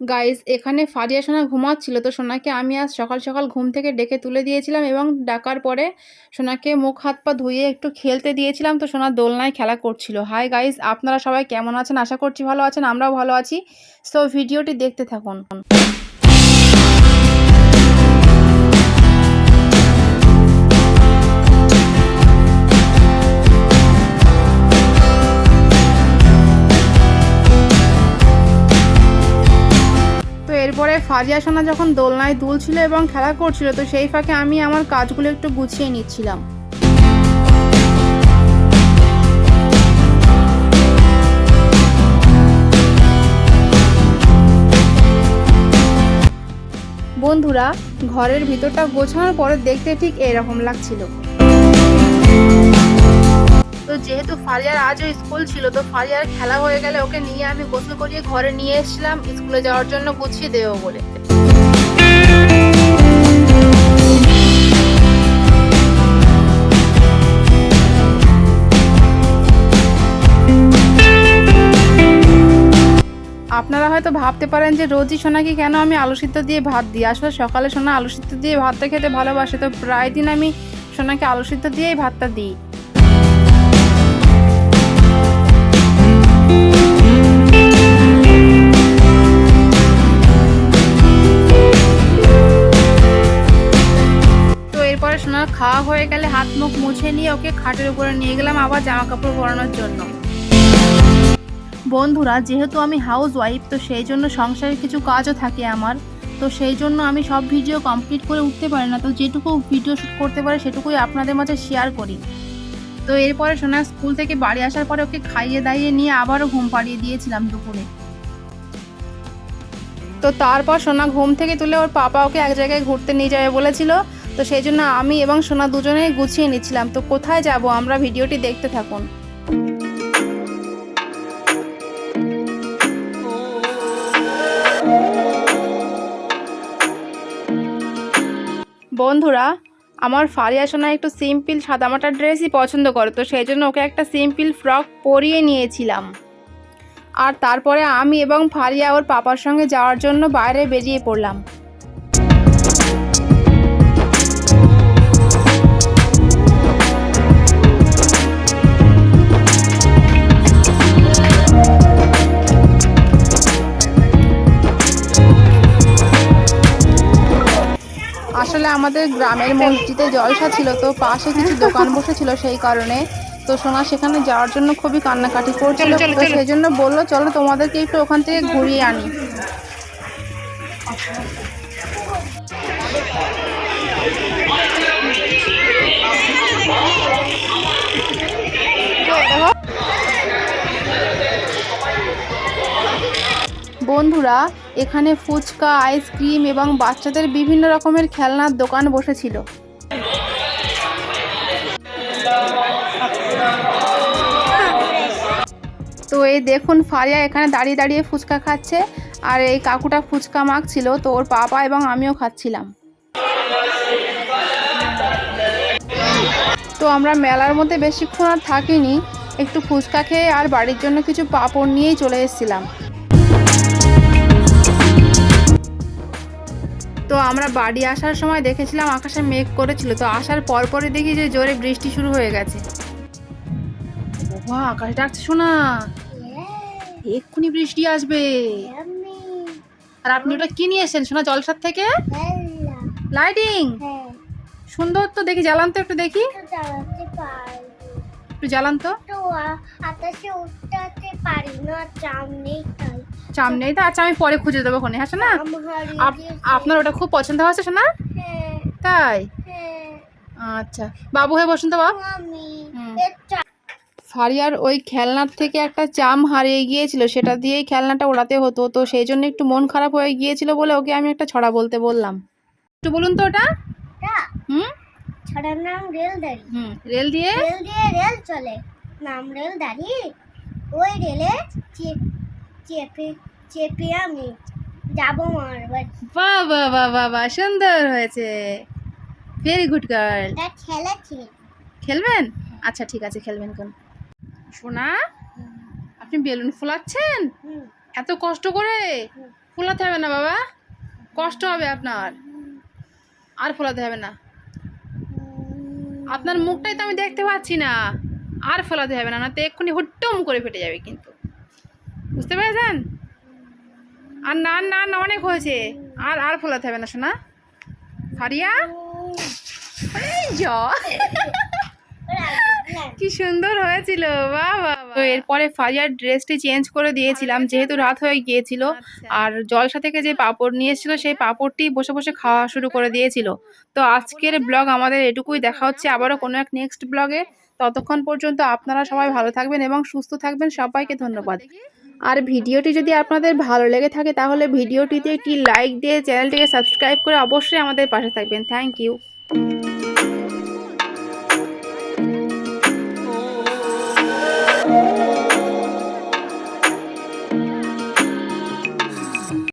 Guys এখানে ফারিয়া সোনা ঘুমাচ্ছিল তো সোনাকে আমি আজ সকাল সকাল ঘুম থেকে ডেকে তুলে দিয়েছিলাম এবং ডাকার পরে সোনাকে মুখ হাত পা ধুয়ে একটু খেলতে দিয়েছিলাম তো সোনা দোলনায় খেলা করছিল। হাই গাইজ আপনারা সবাই কেমন আছেন? আশা করছি ভালো আছেন, আমরাও ভালো আছি। সো ভিডিওটি দেখতে থাকুন। ফারিয়া সোনা যখন দোলনায় দুলছিল এবং খেলা করছিল, তো সেই ফাঁকে আমি আমার কাজগুলো একটু গুছিয়ে নিচ্ছিলাম। বন্ধুরা, ঘরের ভিতরটা গোছানোর পরে দেখতে ঠিক এরকম লাগছিল। তো যেহেতু ফারিয়ার আজও স্কুল ছিল, তো ফারিয়ার খেলা হয়ে গেলে ওকে নিয়ে আমি গোসল করিয়ে ঘরে নিয়ে এসেছিলাম। স্কুলে যাওয়ার জন্য গুছিয়ে দেবো বলে। আপনারা হয়তো ভাবতে পারেন যে, রোজই সোনাকে কেন আমি আলু সিদ্ধ দিয়ে ভাত দিই? আসলে সকালে সোনা আলু সিদ্ধ দিয়ে ভাতটা খেতে ভালোবাসে, তো প্রায় দিন আমি সোনাকে আলু সিদ্ধ দিয়েই ভাতটা দিই। এরপরে সোনার খাওয়া হয়ে গেলে হাত মুখ মুছে নিয়ে ওকে খাটের উপরে নিয়ে গেলাম আবার জামা কাপড় পরানোর জন্য। বন্ধুরা, যেহেতু আমি হাউস ওয়াইফ তো সেই জন্য সংসারের কিছু কাজও থাকে আমার। তো সেই জন্য আমি সব ভিডিও কমপ্লিট করে উঠতে পারি না। তো যেটুকু ভিডিও শ্যুট করতে পারি, সেটুকুই আপনাদের মাঝে শেয়ার করি। তো এরপরে সোনা স্কুল থেকে বাড়ি আসার পরে ওকে খাইয়ে দাইয়ে নিয়ে আবারও ঘুম পাড়িয়ে দিয়েছিলাম দুপুরে। তো তারপর সোনা ঘুম থেকে তুলে ওর পাপা ওকে এক জায়গায় ঘুরতে নিয়ে যাবে বলেছিল। তো সেই জন্য আমি এবং সোনা দুজনেই গুছিয়ে নিচ্ছিলাম। তো কোথায় যাব আমরা ভিডিওটি দেখতে থাকুন। বন্ধুরা আমার ফারিয়া সোনা একটু সিম্পল সাদামাটা ড্রেসই পছন্দ করে, তো সেই জন্য ওকে একটা সিম্পল ফ্রক পরিয়ে নিয়েছিলাম। আর তারপরে আমি এবং ফারিয়া ওর পাপার সঙ্গে যাওয়ার জন্য বাইরে বেরিয়ে পড়লাম। আসলে আমাদের গ্রামের মসজিদে জলসা ছিল তো পাশে কিছু দোকান বসেছিল সেই কারণে। তো সোনা সেখানে যাওয়ার জন্য খুবই কান্নাকাটি করছিল। তো সেই জন্য বলল চলো তোমাদেরকে একটু ওখান থেকে ঘুরিয়ে আনি। বন্ধুরা, এখানে ফুচকা, আইসক্রিম এবং বাচ্চাদের বিভিন্ন রকমের খেলনার দোকান বসেছিল। তো এই দেখুন, ফারিয়া এখানে দাঁড়িয়ে দাঁড়িয়ে ফুচকা খাচ্ছে। আর এই কাকুটা ফুচকা মাখছিল, তো ওর পাপা এবং আমিও খাচ্ছিলাম। তো আমরা মেলার মধ্যে বেশিক্ষণ আর থাকিনি, একটু ফুচকা খেয়ে আর বাড়ির জন্য কিছু পাঁপড় নিয়েই চলে এসেছিলাম। আমরা বাড়ি আসার সময় দেখেছিলাম আকাশে মেঘ করেছিল তো আসার পরপরই দেখি যে জোরে বৃষ্টি শুরু হয়ে গেছে। বাবা আকাশ ডাকছে শোনা এক্ষুনি বৃষ্টি আসবে। আর আপনি ওটা কি নিয়ে এসেছেন শোনা জলসার থেকে? লাইটিং সুন্দর তো দেখি জ্বালান তো একটু দেখি। একটু জ্বালান তো। আকাশে উঠতে পারি না তাই। তো? আচ্ছা আমি পরে খুঁজে দেবো কোনে হ্যাঁ না। আপনার ওটা খুব পছন্দ হয়েছে শোনা হ্যাঁ, তাই? হ্যাঁ, আচ্ছা বাবু হয়ে বসুন তো বাবু ফারিয়ার ওই খেলনার থেকে একটা চাম হারিয়ে গিয়েছিল সেটা দিয়েই খেলনাটা ওড়াতে হতো তো সেই জন্য একটু মন খারাপ হয়ে গিয়েছিল বলে ওকে আমি একটা ছড়া বলতে বললাম। একটু বলুন তো ওটা। হুম? ছড়ার নাম রেলদারি হুম রেল দিয়ে? রেল দিয়ে রেল চলে। নাম রেলদারি ওই রেলে চেপে চেপে আমি যাব মার বাড়ি। বাহ বাহ বাহ বাহ বাহ সুন্দর হয়েছে। ভেরি গুড গার্ল খেলেছি খেলবেন? আচ্ছা ঠিক আছে খেলবেন কোন সোনা আপনি বেলুন ফোলাচ্ছেন? এত কষ্ট করে। ফোলাতে হবে না বাবা। কষ্ট হবে আপনার। আর ফোলাতে হবে না। আপনার মুখটাই তো আমি দেখতে পাচ্ছি না। আর ফোলাতে হবে না না তো এক্ষুনি হুট্টম করে ফেটে যাবে কিন্তু। বুঝতে পেরেছেন? আর না না না অনেক হয়েছে। আর আর ফোলাতে হবে না শোনা ফারিয়া? কি সুন্দর হয়েছিল বাহ তো এরপরে ফারিয়ার ড্রেসটি চেঞ্জ করে দিয়েছিলাম যেহেতু রাত হয়ে গিয়েছিল। আর জলসা থেকে যে পাপড় নিয়ে এসেছিল সেই পাপড়টি বসে বসে খাওয়া শুরু করে দিয়েছিল। তো আজকের ব্লগ আমাদের এটুকুই। দেখা হচ্ছে আবারও কোনো এক নেক্সট ব্লগে। ততক্ষণ পর্যন্ত আপনারা সবাই ভালো থাকবেন এবং সুস্থ থাকবেন। সবাইকে ধন্যবাদ। আর ভিডিওটি যদি আপনাদের ভালো লেগে থাকে তাহলে ভিডিওটিতে একটি লাইক দিয়ে চ্যানেলটিকে সাবস্ক্রাইব করে অবশ্যই আমাদের পাশে থাকবেন। Thank you